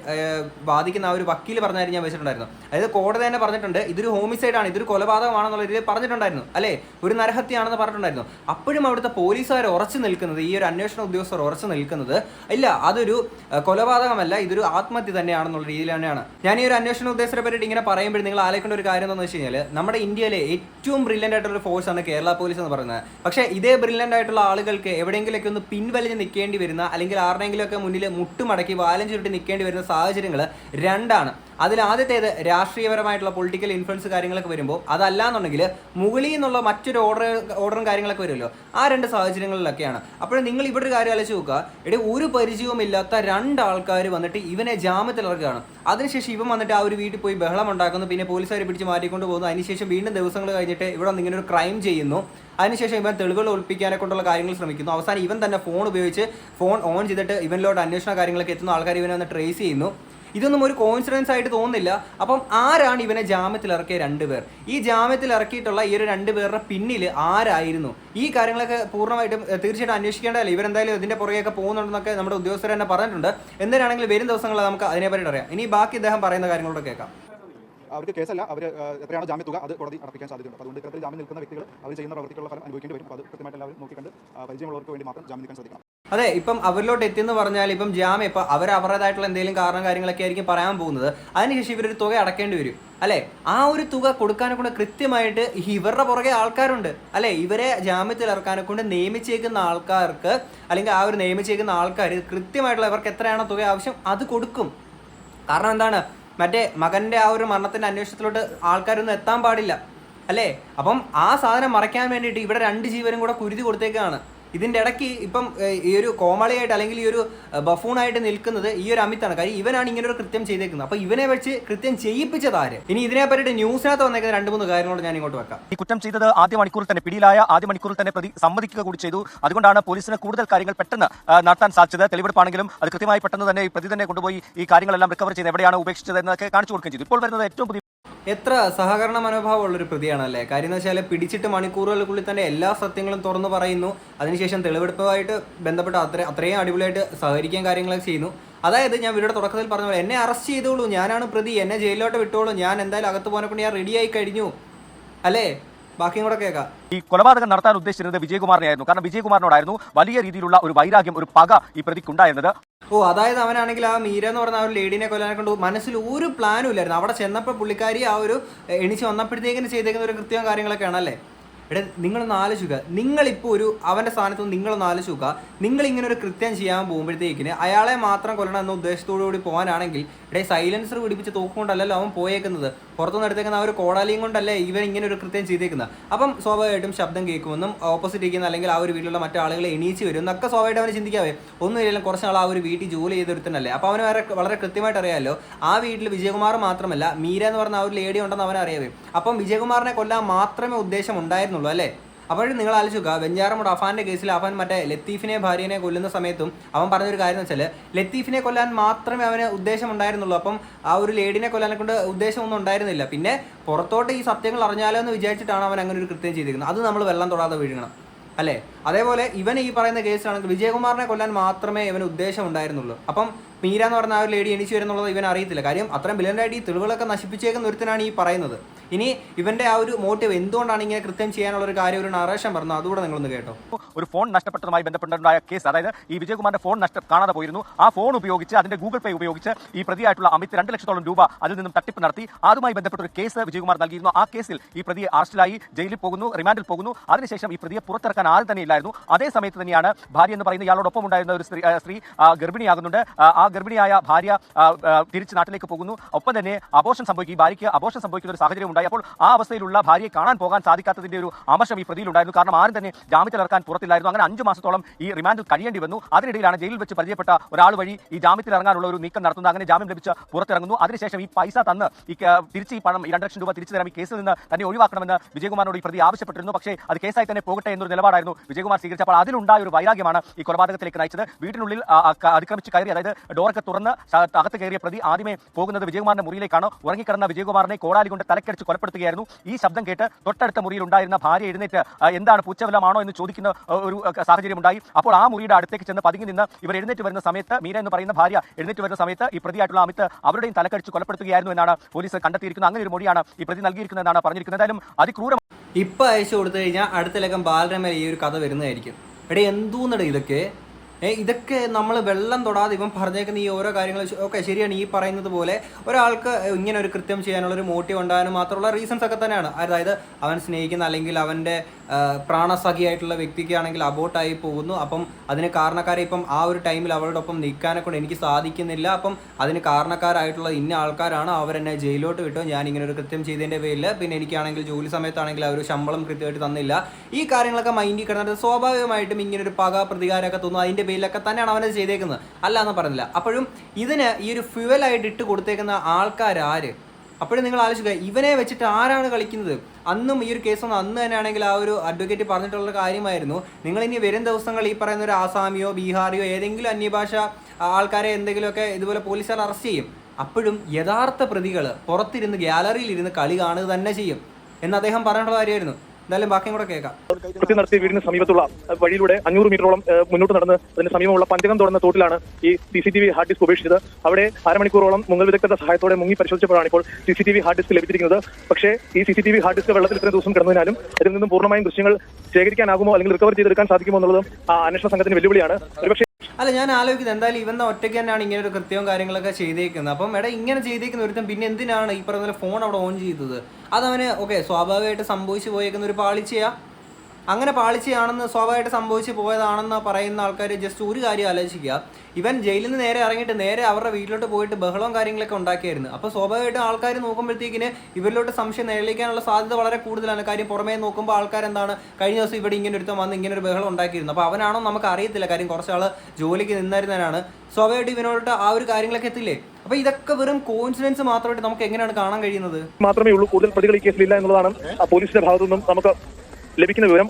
ബാധിക്കുന്ന ആ ഒരു വക്കീൽ പറഞ്ഞായിരുന്നു ഞാൻ വെച്ചിട്ടുണ്ടായിരുന്നു. അതായത് കോടതി തന്നെ പറഞ്ഞിട്ടുണ്ട് ഇതൊരു ഹോമിസൈഡ് ആണ് ഇതൊരു കൊലപാതകമാണെന്നുള്ള രീതിയിൽ പറഞ്ഞിട്ടുണ്ടായിരുന്നു. അല്ലേ? ഒരു നരഹത്യയാണെന്ന് പറഞ്ഞിട്ടുണ്ടായിരുന്നു. അപ്പോഴും അവിടുത്തെ പോലീസുകാർ ഉറച്ചു നിൽക്കുന്നത് ഈ ഒരു അന്വേഷണ ഉദ്യോഗസ്ഥർ ഉറച്ചു നിൽക്കുന്നത് ഇല്ല അതൊരു കൊലപാതകമല്ല ഇതൊരു ആത്മഹത്യ തന്നെയാണെന്നുള്ള രീതിയിൽ തന്നെയാണ്. ഞാൻ ഈ ഒരു അന്വേഷണ ഉദ്ദേശത്തെ പറ്റി ഇങ്ങനെ പറയുമ്പോൾ നിങ്ങൾ ആലോചിക്കേണ്ട ഒരു കാര്യം എന്താണെന്ന് വെച്ച് കഴിഞ്ഞാൽ നമ്മുടെ ഇന്ത്യയിലെ ഏറ്റവും ബ്രില്യന്റ് ആയിട്ടുള്ള ഫോഴ്സ് ആണ് കേരള പോലീസ് എന്ന് പറയുന്നത്. പക്ഷേ ഇതേ ബ്രില്യന്റ് ആയിട്ടുള്ള ആളുകൾക്ക് എവിടെയെങ്കിലൊക്കെ ഒന്ന് പിൻവലിഞ്ഞ് നിൽക്കേണ്ടി വരുന്ന അല്ലെങ്കിൽ ആരുടെയെങ്കിലുമൊക്കെ മുന്നിൽ മുട്ടുമടക്കി വാലം ചുരുട്ടി നിൽക്കേണ്ടി വരുന്ന സാഹചര്യങ്ങൾ രണ്ടാണ്. അതിൽ ആദ്യത്തേത് രാഷ്ട്രീയപരമായിട്ടുള്ള പൊളിറ്റിക്കൽ ഇൻഫ്ലുവൻസ് കാര്യങ്ങളൊക്കെ വരുമ്പോൾ അതല്ല എന്നുണ്ടെങ്കിൽ മുകളിൽ നിന്നുള്ള മറ്റൊരു ഓർഡർ ഓർഡറും കാര്യങ്ങളൊക്കെ വരുമല്ലോ. ആ രണ്ട് സാഹചര്യങ്ങളിലൊക്കെയാണ്. അപ്പോൾ നിങ്ങൾ ഇവിടെ ഒരു കാര്യം ആലോചിച്ച് നോക്കുക. ഇവിടെ ഒരു പരിചയവുമില്ലാത്ത രണ്ട് ആൾക്കാർ വന്നിട്ട് ഇവനെ ജാമ്യത്തിൽ ഇറക്കുകയാണ്. അതിനുശേഷം ഇവൻ വന്നിട്ട് ആ ഒരു വീട്ടിൽ പോയി ബഹളം ഉണ്ടാക്കുന്നു. പിന്നെ പോലീസുകാർ പിടിച്ച് മാറ്റിക്കൊണ്ട് പോകുന്നു. അതിനുശേഷം വീണ്ടും ദിവസങ്ങൾ കഴിഞ്ഞിട്ട് ഇവിടെ ഇങ്ങനെ ഒരു ക്രൈം ചെയ്യുന്നു. അതിനുശേഷം ഇവൻ തെളിവുകൾ ഒളിപ്പിക്കാനെ കൊണ്ടുള്ള കാര്യങ്ങൾ ശ്രമിക്കുന്നു. അവസാനം ഇവൻ തന്നെ ഫോൺ ഉപയോഗിച്ച് ഫോൺ ഓൺ ചെയ്തിട്ട് ഇവനിലോട്ട് അന്വേഷണ കാര്യങ്ങളൊക്കെ എത്തുന്ന. ആൾക്കാർ ഇവനെ വന്ന് ട്രേസ് ചെയ്യുന്നു. ഇതൊന്നും ഒരു കോൺഫിഡൻസ് ആയിട്ട് തോന്നുന്നില്ല. അപ്പം ആരാണ് ഇവനെ ജാമ്യത്തിൽ ഇറക്കിയ രണ്ടുപേർ ഈ ജാമ്യത്തിൽ ഇറക്കിയിട്ടുള്ള ഈ ഒരു രണ്ടുപേരുടെ പിന്നിൽ ആരായിരുന്നു? ഈ കാര്യങ്ങളൊക്കെ പൂർണമായിട്ടും തീർച്ചയായിട്ടും അന്വേഷിക്കേണ്ടതല്ല? ഇവരെന്തായാലും ഇതിന്റെ പുറകെയൊക്കെ പോകുന്നുണ്ടെന്നൊക്കെ നമ്മുടെ ഉദ്യോഗസ്ഥർ തന്നെ പറഞ്ഞിട്ടുണ്ട്. എന്തിനാണെങ്കിലും വരും ദിവസങ്ങളിൽ നമുക്ക് അതിനെപ്പറ്റി അറിയാം. ഇനി ബാക്കി ഇദ്ദേഹം പറയുന്ന കാര്യങ്ങളോട് കേൾക്കാം. അവർക്ക് കേസല്ല. അവർ എത്രയാണ് ജാമ്യ തുക അത് കോടതി അടപ്പിക്കാൻ സാധ്യതയുണ്ട്. അതുകൊണ്ട് ഇത്തരത്തിൽ ജാമ്യം നിൽക്കുന്ന വ്യക്തികൾ അവർ ചെയ്യുന്ന പ്രവർത്തിക്കുള്ള ഫലം അനുഭവിക്കേണ്ടി വരും. അത് കൃത്യമായിട്ട് എല്ലാവരും നോക്കിക്കണ്ട്. പരിചയമുള്ളവർക്ക് വേണ്ടി മാത്രം ജാമ്യം നിൽക്കാൻ ശ്രദ്ധിക്കണം. അതെ ഇപ്പം അവരിലോട്ട് എത്തിയെന്ന് പറഞ്ഞാൽ ഇപ്പം ജാമ്യം ഇപ്പം അവർ അവരുടേതായിട്ടുള്ള എന്തെങ്കിലും കാരണം കാര്യങ്ങളൊക്കെ ആയിരിക്കും പറയാൻ പോകുന്നത്. അതിനുശേഷം ഇവരൊരു തുക അടക്കേണ്ടി വരും. അല്ലെ? ആ ഒരു തുക കൊടുക്കാനെ കൊണ്ട് കൃത്യമായിട്ട് ഇവരുടെ പുറകെ ആൾക്കാരുണ്ട്. അല്ലെ? ഇവരെ ജാമ്യത്തിൽ ഇറക്കാനെ കൊണ്ട് നിയമിച്ചേക്കുന്ന ആൾക്കാർക്ക് അല്ലെങ്കിൽ ആ ഒരു നിയമിച്ചേക്കുന്ന ആൾക്കാർ കൃത്യമായിട്ടുള്ള ഇവർക്ക് എത്രയാണോ തുക ആവശ്യം അത് കൊടുക്കും. കാരണം എന്താണ്? മറ്റേ മകന്റെ ആ ഒരു മരണത്തിന്റെ അന്വേഷണത്തിലോട്ട് ആൾക്കാരൊന്നും എത്താൻ പാടില്ല. അല്ലേ? അപ്പം ആ സാധനം മറയ്ക്കാൻ വേണ്ടിയിട്ട് ഇവിടെ രണ്ട് ജീവനും കൂടെ കുരുതി കൊടുത്തേക്കാണ്. ഇതിന്റെ ഇടയ്ക്ക് ഇപ്പം ഈ ഒരു കോമളിയായിട്ട് അല്ലെങ്കിൽ ഈ ഒരു ബഫൂണായിട്ട് നിൽക്കുന്നത് ഈ ഒരു അമിത്താണ്. കാര്യം ഇവനാണ് ഇങ്ങനെ ഒരു കൃത്യം ചെയ്തേക്കുന്നത്. അപ്പൊ ഇവനെ വെച്ച് കൃത്യം ചെയ്യിപ്പിച്ചത് ആര്? ഇനി ഇതിനെ പറ്റിയിട്ട് ന്യൂസിനകത്ത് വന്നേക്കുന്ന രണ്ട് മൂന്ന് കാര്യങ്ങളോട് ഞാൻ ഇങ്ങോട്ട് വെക്കാം. ഈ കുറ്റം ചെയ്തത് ആദ്യ മണിക്കൂറിൽ തന്നെ പിടിയിലായ ആദ്യ മണിക്കൂറിൽ തന്നെ പ്രതി സമ്മതിക്കുക കൂടി ചെയ്തു. അതുകൊണ്ടാണ് പോലീസിന് കൂടുതൽ കാര്യങ്ങൾ പെട്ടെന്ന് നടത്താൻ സാധിച്ചത്. തെളിവെടുപ്പാണെങ്കിലും അത് കൃത്യമായി പെട്ടെന്ന് തന്നെ പ്രതി തന്നെ കൊണ്ടുപോയി ഈ കാര്യങ്ങളെല്ലാം റിക്കവർ ചെയ്ത് എവിടെയാണ് ഉപേക്ഷിച്ചത് എന്നൊക്കെ കാണിച്ചു കൊടുക്കുകയും ചെയ്തു. ഇപ്പോൾ വരുന്നത് ഏറ്റവും പുതിയ എത്ര സഹകരണ മനോഭാവമുള്ള ഒരു പ്രതിയാണല്ലേ? കാര്യം എന്ന് വെച്ചാൽ പിടിച്ചിട്ട് മണിക്കൂറുകൾക്കുള്ളിൽ തന്നെ എല്ലാ സത്യങ്ങളും തുറന്നു പറയുന്നു. അതിനുശേഷം തെളിവെടുപ്പുമായിട്ട് ബന്ധപ്പെട്ട് അത്ര അത്രയും അടിപൊളിയായിട്ട് സഹകരിക്കാൻ കാര്യങ്ങളൊക്കെ ചെയ്യുന്നു. അതായത് ഞാൻ വീടിയുടെ തുടക്കത്തിൽ പറഞ്ഞ പോലെ എന്നെ അറസ്റ്റ് ചെയ്തോളൂ. ഞാനാണ് പ്രതി. എന്നെ ജയിലിലോട്ട് വിട്ടോളൂ. ഞാൻ എന്തായാലും അകത്ത് പോകാനെ കൊണ്ട് ഞാൻ റെഡി ആയി കഴിഞ്ഞു. അല്ലേ? ബാക്കിയും കൂടെ കേൾക്കാം. ഈ കൊലപാതകം നടത്താൻ ഉദ്ദേശിച്ചിരുന്നത് വിജയകുമാറിനെയായിരുന്നു. കാരണം വിജയകുമാറിനോടായിരുന്നു വലിയ രീതിയിലുള്ള ഒരു വൈരാഗ്യം ഒരു പക ഈ പ്രതിക്കുണ്ടായിരുന്നത് ഓ അതായത് അവനാണെങ്കിൽ ആ മീര എന്ന് പറഞ്ഞ ആ ഒരു ലേഡീനെ കൊല്ലാനെ കൊണ്ട് മനസ്സിൽ ഒരു പ്ലാനും ഇല്ലായിരുന്നു. അവിടെ ചെന്നപ്പോൾ പുള്ളിക്കാരി ആ ഒരു എണിച്ച് വന്നപ്പോഴത്തേക്കിന് ചെയ്തേക്കുന്ന ഒരു കൃത്യം കാര്യങ്ങളൊക്കെയാണ് അല്ലേ എടാ നിങ്ങളൊന്ന് ആലോചിക്കുക. നിങ്ങളിപ്പോൾ ഒരു അവന്റെ സ്ഥാനത്ത് നിന്ന് നിങ്ങളൊന്ന് ആലോചിക്കുക. നിങ്ങൾ ഇങ്ങനെ ഒരു കൃത്യം ചെയ്യാൻ പോകുമ്പോഴത്തേക്കിന് അയാളെ മാത്രം കൊല്ലണം എന്ന ഉദ്ദേശത്തോടു കൂടി പോകാനാണെങ്കിൽ ഇടേ സൈലൻസർ പിടിപ്പിച്ച് തോക്കുകൊണ്ടല്ലല്ലോ അവൻ പോയേക്കുന്നത്. പുറത്തുനിന്ന് എടുത്തേക്കുന്ന ആ ഒരു കോടാലിയും കൊണ്ടല്ലേ ഇവൻ ഇങ്ങനെ ഒരു കൃത്യം ചെയ്തേക്കുന്നത്. അപ്പം സ്വാഭാവികമായിട്ടും ശബ്ദം കേൾക്കുമെന്നും ഓപ്പോസിറ്റ് ഇരിക്കുന്ന അല്ലെങ്കിൽ ആ ഒരു വീട്ടിലുള്ള മറ്റു ആളുകളെ എണീച്ച് വരും എന്നൊക്കെ സ്വാഭാവികമായിട്ട് അവന് ചിന്തിക്കാവേ. ഒന്നുമില്ലെങ്കിലും കുറച്ച് നാൾ ആ ഒരു വീട്ടിൽ ജോലി ചെയ്തെടുത്തിട്ടല്ലേ അപ്പോൾ അവന് വളരെ വളരെ കൃത്യമായിട്ട് അറിയാമല്ലോ ആ വീട്ടിൽ വിജയകുമാർ മാത്രമല്ല മീര എന്ന് പറഞ്ഞ ആ ഒരു ലേഡി ഉണ്ടെന്ന് അവനറിയാവേ. അപ്പം വിജയകുമാറിനെ കൊല്ലാൻ മാത്രമേ ഉദ്ദേശം ഉണ്ടായിരുന്നുള്ളൂ അല്ലേ? അപ്പോഴും നിങ്ങൾ ആലോചിക്കുക വെഞ്ചാറമുട് അഫാന്റെ കേസിൽ അഫാൻ മറ്റേ ലത്തീഫിനെ ഭാര്യനെ കൊല്ലുന്ന സമയത്തും അവൻ പറഞ്ഞൊരു കാര്യം എന്ന് വെച്ചാൽ ലത്തീഫിനെ കൊല്ലാൻ മാത്രമേ അവന് ഉദ്ദേശം ഉണ്ടായിരുന്നുള്ളൂ അപ്പം ആ ഒരു ലേഡിനെ കൊല്ലാനെ കൊണ്ട് ഉദ്ദേശമൊന്നും ഉണ്ടായിരുന്നില്ല. പിന്നെ പുറത്തോട്ട് ഈ സത്യങ്ങൾ അറിഞ്ഞാലോ എന്ന് വിചാരിച്ചിട്ടാണ് അവൻ അങ്ങനെ ഒരു കൃത്യം ചെയ്തിരിക്കുന്നത്. അത് നമ്മൾ വെള്ളം തൊടാതെ വീഴണം അല്ലേ? അതേപോലെ ഇവൻ ഈ പറയുന്ന കേസിലാണെങ്കിൽ വിജയകുമാറിനെ കൊല്ലാൻ മാത്രമേ ഇവന് ഉദ്ദേശം ഉണ്ടായിരുന്നുള്ളൂ അപ്പം മീര എന്ന് പറഞ്ഞ ആ ഒരു ലേഡി എണീച്ചു വരുന്നുള്ളത് ഇവൻ അറിയത്തില്ല. കാര്യം അത്രയും ബിലന്റായിട്ട് ഈ തെളിവുകളൊക്കെ നശിപ്പിച്ചേക്കുന്ന ഒരുത്തനാണ് ഈ പറയുന്നത്. ഇനി ഇവന്റെ ആ ഒരു മോട്ടീവ് എന്തുകൊണ്ടാണ് ഇങ്ങനെ കൃത്യം ചെയ്യാനുള്ള ഒരു കാര്യം ഒരു നറേഷൻ പറഞ്ഞു? അതുകൂടെ നിങ്ങളൊന്ന് കേട്ടോ. ഒരു ഫോൺ നഷ്ടപ്പെട്ടതുമായി ബന്ധപ്പെട്ടുണ്ടായ കേസ് അതായത് ഈ വിജയകുമാറിന്റെ ഫോൺ നഷ്ട കാണാതെ പോയിരുന്നു. ആ ഫോൺ ഉപയോഗിച്ച് അതിന്റെ ഗൂഗിൾ പേ ഉപയോഗിച്ച് ഈ പ്രതിയായിട്ടുള്ള അമിത് രണ്ട് ലക്ഷത്തോളം രൂപ അതിൽ നിന്നും തട്ടിപ്പ് നടത്തി. അതുമായി ബന്ധപ്പെട്ട ഒരു കേസ് വിജയകുമാർ നൽകിയിരുന്നു. ആ കേസിൽ ഈ പ്രതിയെ അറസ്റ്റിലായി ജയിലിൽ പോകുന്നു റിമാൻഡിൽ പോകുന്നു. അതിനുശേഷം ഈ പ്രതിയെ പുറത്തിറക്കാൻ ആരും തന്നെ ഇല്ലായിരുന്നു. അതേ സമയത്ത് തന്നെയാണ് ഭാര്യ എന്ന് പറയുന്ന ഇയാളോടൊപ്പം ഉണ്ടായിരുന്ന ഒരു സ്ത്രീ ഗർഭിണിയാകുന്നുണ്ട്. ആ ഗർഭിണിയായ ഭാര്യ തിരിച്ച് നാട്ടിലേക്ക് പോകുന്നു. ഒപ്പം തന്നെ അബോഷൻ സംഭവിക്കും. ഈ ഭാര്യയ്ക്ക് അബോഷൻ സംഭവിക്കുന്ന ഒരു സാഹചര്യം ഉണ്ടായി. അപ്പോൾ ആ അവസ്ഥയിലുള്ള ഭാര്യയെ കാണാൻ പോകാൻ സാധിക്കാത്തതിന്റെ ഒരു അമർഷം ഈ പ്രതിയിലുണ്ടായിരുന്നു കാരണം ആരും തന്നെ ജാമ്യത്തിൽ ഇറക്കാൻ പുറത്തില്ലായിരുന്നു. അങ്ങനെ അഞ്ച് മാസത്തോളം ഈ റിമാൻഡിൽ കഴിയേണ്ടി വന്നു. അതിനിടയിലാണ് ജയിലിൽ വെച്ച് പരിചയപ്പെട്ട ഒരാൾ വഴി ഈ ജാമ്യത്തിൽ ഇറങ്ങാനുള്ള ഒരു നീക്കം നടത്തുന്നത്. അങ്ങനെ ജാമ്യം ലഭിച്ച് പുറത്തിറങ്ങുന്നു. അതിനുശേഷം ഈ പൈസ തന്ന് ഈ തിരിച്ച് ഈ പണം രണ്ട് ലക്ഷം രൂപ തിരിച്ചു തരാം. ഈ കേസിൽ നിന്ന് തന്നെ ഒഴിവാക്കണമെന്ന് വിജയകുമാറിനോട് ഈ പ്രതി ആവശ്യപ്പെട്ടിരുന്നു. പക്ഷേ അത് കേസായി തന്നെ പോകട്ടെ എന്നൊരു നിലപാടായിരുന്നു വിജയകുമാർ സ്വീകരിച്ചപ്പോൾ അതിലുണ്ടായ ഒരു വൈരാഗ്യമാണ് ഈ കൊലപാതകത്തിലേക്ക് നയിച്ചത്. വീട്ടിനുള്ളിൽ അതിക്രമിച്ച് കയറി അതായത് ഡോറൊക്കെ തുറന്ന് അകത്ത് കയറിയ പ്രതി ആദ്യമേ പോകുന്നത് വിജയകുമാറിന്റെ മുറിയിലേക്കാണ്. ഉറങ്ങിക്കിടന്ന വിജയകുമാറിനെ കോടാലി കൊണ്ട് തലക്കടിച്ച് കൊലപ്പെടുത്തുകയായിരുന്നു. ഈ ശബ്ദം കേട്ട് തൊട്ടടുത്ത മുറിയിൽ ഉണ്ടായിരുന്ന ഭാര്യ എഴുന്നേറ്റ് എന്താണ് പൂച്ചവലമാണോ എന്ന് ചോദിക്കുന്ന ഒരു സാഹചര്യം ഉണ്ടായി അപ്പോൾ ആ മുറിയുടെ അടുത്തേക്ക് ചെന്ന് പതുങ്ങി നിന്ന് ഇവർ എഴുന്നേറ്റ് വരുന്ന സമയത്ത് മീര എന്ന് പറയുന്ന ഭാര്യ എഴുന്നേറ്റ് വരുന്ന സമയത്ത് ഈ പ്രതിയായിട്ടുള്ള അമിത് അവരുടെയും തലക്കടിച്ച് കൊലപ്പെടുത്തുകയായിരുന്നു എന്നാണ് പോലീസ് കണ്ടെത്തിയിരിക്കുന്നത്. അങ്ങനെ ഒരു മൊഴിയാണ് ഈ പ്രതി നൽകിയിരിക്കുന്നതെന്നാണ് പറഞ്ഞിരിക്കുന്നത്. എന്തായാലും അതിക്രൂരം ഇപ്പം അയച്ചു കൊടുത്തു കഴിഞ്ഞാൽ അടുത്ത ലക്കം ബാലരമ ഈ ഒരു കഥ വരുന്നതായിരിക്കും. എടേ എന്തോന്നട ഇതൊക്കെ? ഇതൊക്കെ നമ്മൾ വെള്ളം തൊടാതെ ഇവൻ പറഞ്ഞേക്കുന്ന ഈ ഓരോ കാര്യങ്ങൾ ഓക്കെ ശരിയാണ് ഈ പറയുന്നത് പോലെ ഒരാൾക്ക് ഇങ്ങനെ ഒരു കൃത്യം ചെയ്യാനുള്ള ഒരു മോട്ടീവ് ഉണ്ടാകാനും മാത്രമുള്ള റീസൺസ് ഒക്കെ തന്നെയാണ്. അതായത് അവൻ സ്നേഹിക്കുന്ന അല്ലെങ്കിൽ അവന്റെ പ്രാണസഖിയായിട്ടുള്ള വ്യക്തിക്കാണെങ്കിൽ അബോട്ടായി പോകുന്നു. അപ്പം അതിന് കാരണക്കാരെ ഇപ്പം ആ ഒരു ടൈമിൽ അവളുടെ ഒപ്പം നിൽക്കാനെ കൊണ്ട് എനിക്ക് സാധിക്കുന്നില്ല. അപ്പം അതിന് കാരണക്കാരായിട്ടുള്ള ഇന്ന ആൾക്കാരാണ് അവരെന്നെ ജയിലോട്ട് വിട്ടു. ഞാൻ ഇങ്ങനെ ഒരു കൃത്യം ചെയ്തതിന്റെ പേരിൽ പിന്നെ എനിക്കാണെങ്കിൽ ജോലി സമയത്താണെങ്കിൽ അവർ ശമ്പളം കൃത്യമായിട്ട് തന്നില്ല. ഈ കാര്യങ്ങളൊക്കെ മൈൻഡിൽ കിടന്നിട്ട് സ്വാഭാവികമായിട്ടും ഇങ്ങനെ ഒരു പക പ്രതികാരമൊക്കെ തോന്നുന്നു അതിന്റെ പേരിലൊക്കെ തന്നെയാണ് അവനത് ചെയ്തേക്കുന്നത്. അല്ല എന്ന് പറഞ്ഞില്ല. അപ്പോഴും ഇതിന് ഈ ഒരു ഫ്യുവലായിട്ട് ഇട്ട് കൊടുത്തേക്കുന്ന ആൾക്കാരാര് അപ്പോഴും നിങ്ങൾ ആലോചിക്കുക ഇവനെ വെച്ചിട്ട് ആരാണ് കളിക്കുന്നത്? അന്നും ഈ ഒരു കേസ് വന്ന അന്ന് തന്നെയാണെങ്കിൽ ആ ഒരു അഡ്വക്കേറ്റ് പറഞ്ഞിട്ടുള്ള കാര്യമായിരുന്നു. നിങ്ങൾ ഇനി വരും ദിവസങ്ങൾ ഈ പറയുന്ന ഒരു ആസാമിയോ ബീഹാറിയോ ഏതെങ്കിലും അന്യഭാഷ ആൾക്കാരെ എന്തെങ്കിലുമൊക്കെ ഇതുപോലെ പോലീസുകാർ അറസ്റ്റ് ചെയ്യും. അപ്പോഴും യഥാർത്ഥ പ്രതികൾ പുറത്തിരുന്ന് ഗ്യാലറിയിൽ ഇരുന്ന് കളി കാണുക തന്നെ ചെയ്യും. എന്ന് അദ്ദേഹം പറഞ്ഞിട്ടുള്ള കാര്യമായിരുന്നു. എന്തായാലും ബാക്കിയും കൂടെ കേൾക്കാം. കൃത്യം നടത്തിയ വീടിന് സമീപത്തുള്ള വഴിയിലൂടെ അഞ്ഞൂറ് മീറ്ററോളം മുന്നോട്ട് നടന്ന് അതിന് സമീപമുള്ള പഞ്ചകം തുറന്ന തോട്ടിലാണ് ഈ C C T V hard disk ഉപേക്ഷിച്ചത്. അവിടെ അരമണിക്കൂറോളം മുങ്ങൽ വിദഗ്ധരുടെ സഹായത്തോടെ മുങ്ങി പരിശോധിച്ചപ്പോഴാണ് ഇപ്പോൾ C C T V hard disk ലഭിച്ചിരിക്കുന്നത്. പക്ഷേ ഈ C C T V hard disk വെള്ളത്തിൽ ഇത്രയും ദിവസം കിടന്നതിനാലും അതിൽ നിന്നും പൂർണമായും ദൃശ്യങ്ങൾ ശേഖരിക്കാനാകുമോ അല്ലെങ്കിൽ റിക്കവർ ചെയ്തെടുക്കാൻ സാധിക്കുമോ എന്നുള്ളതും ആ അന്വേഷണ സംഘത്തിന് വെല്ലുവിളിയാണ്. ഒരുപക്ഷെ അല്ല ഞാൻ ആലോചിക്കുന്നത് എന്തായാലും ഇവൻ ഒറ്റയ്ക്ക് തന്നെയാണ് ഇങ്ങനെ ഒരു കൃത്യവും കാര്യങ്ങളൊക്കെ ചെയ്തേക്കുന്നത്. അപ്പം എടാ ഇങ്ങനെ ചെയ്തേക്കുന്ന ഒരുത്തം പിന്നെ എന്തിനാണ് ഈ പറയുന്ന ഫോൺ അവിടെ ഓൺ ചെയ്തത്? അതവന് ഓക്കെ സ്വാഭാവികമായിട്ട് സംഭവിച്ചു പോയേക്കുന്ന ഒരു പാളിച്ചയാ. അങ്ങനെ പാളിച്ചയാണെന്ന് സ്വാഭാവികമായിട്ട് സംഭവിച്ചു പോയതാണെന്ന് പറയുന്ന ആൾക്കാർ ജസ്റ്റ് ഒരു കാര്യം ആലോചിക്കുക. ഇവൻ ജയിലിൽ നിന്ന് നേരെ ഇറങ്ങിയിട്ട് നേരെ അവരുടെ വീട്ടിലോട്ട് പോയിട്ട് ബഹളവും കാര്യങ്ങളൊക്കെ ഉണ്ടാക്കിയായിരുന്നു. അപ്പോൾ സ്വാഭാവികമായിട്ടും ആൾക്കാർ നോക്കുമ്പോഴത്തേക്കിന് ഇവരിലോട്ട് സംശയം നിലനിൽക്കാനുള്ള സാധ്യത വളരെ കൂടുതലാണ്. കാര്യം പുറമേ നോക്കുമ്പോൾ ആൾക്കാർ എന്താണ് കഴിഞ്ഞ ദിവസം ഇവിടെ ഇങ്ങനെ ഒരുത്തം വന്ന് ഇങ്ങനെ ഒരു ബഹളം ഉണ്ടാക്കിയിരുന്നു. അപ്പോൾ അവനാണോ നമുക്ക് അറിയത്തില്ല. കാര്യം കുറച്ചാൾ ജോലിക്ക് നിന്നായിരുന്നതിനാണ് സ്വാഭാവികമായിട്ട് ഇവനോട്ട് ആ ഒരു കാര്യങ്ങളൊക്കെ എത്തില്ലേ? അപ്പൊ ഇതൊക്കെ വെറും കോൺഫിഡൻസ് മാത്രമായിട്ട് നമുക്ക് എങ്ങനെയാണ് കാണാൻ കഴിയുന്നത്? മാത്രമേ ഉള്ളൂ. കൂടുതൽ പ്രതികൾ ഈ കേസിലില്ല എന്നുള്ളതാണ്. പോലീസിന്റെ ഭാഗത്തുനിന്നും നമുക്ക് ലഭിക്കുന്ന വിവരം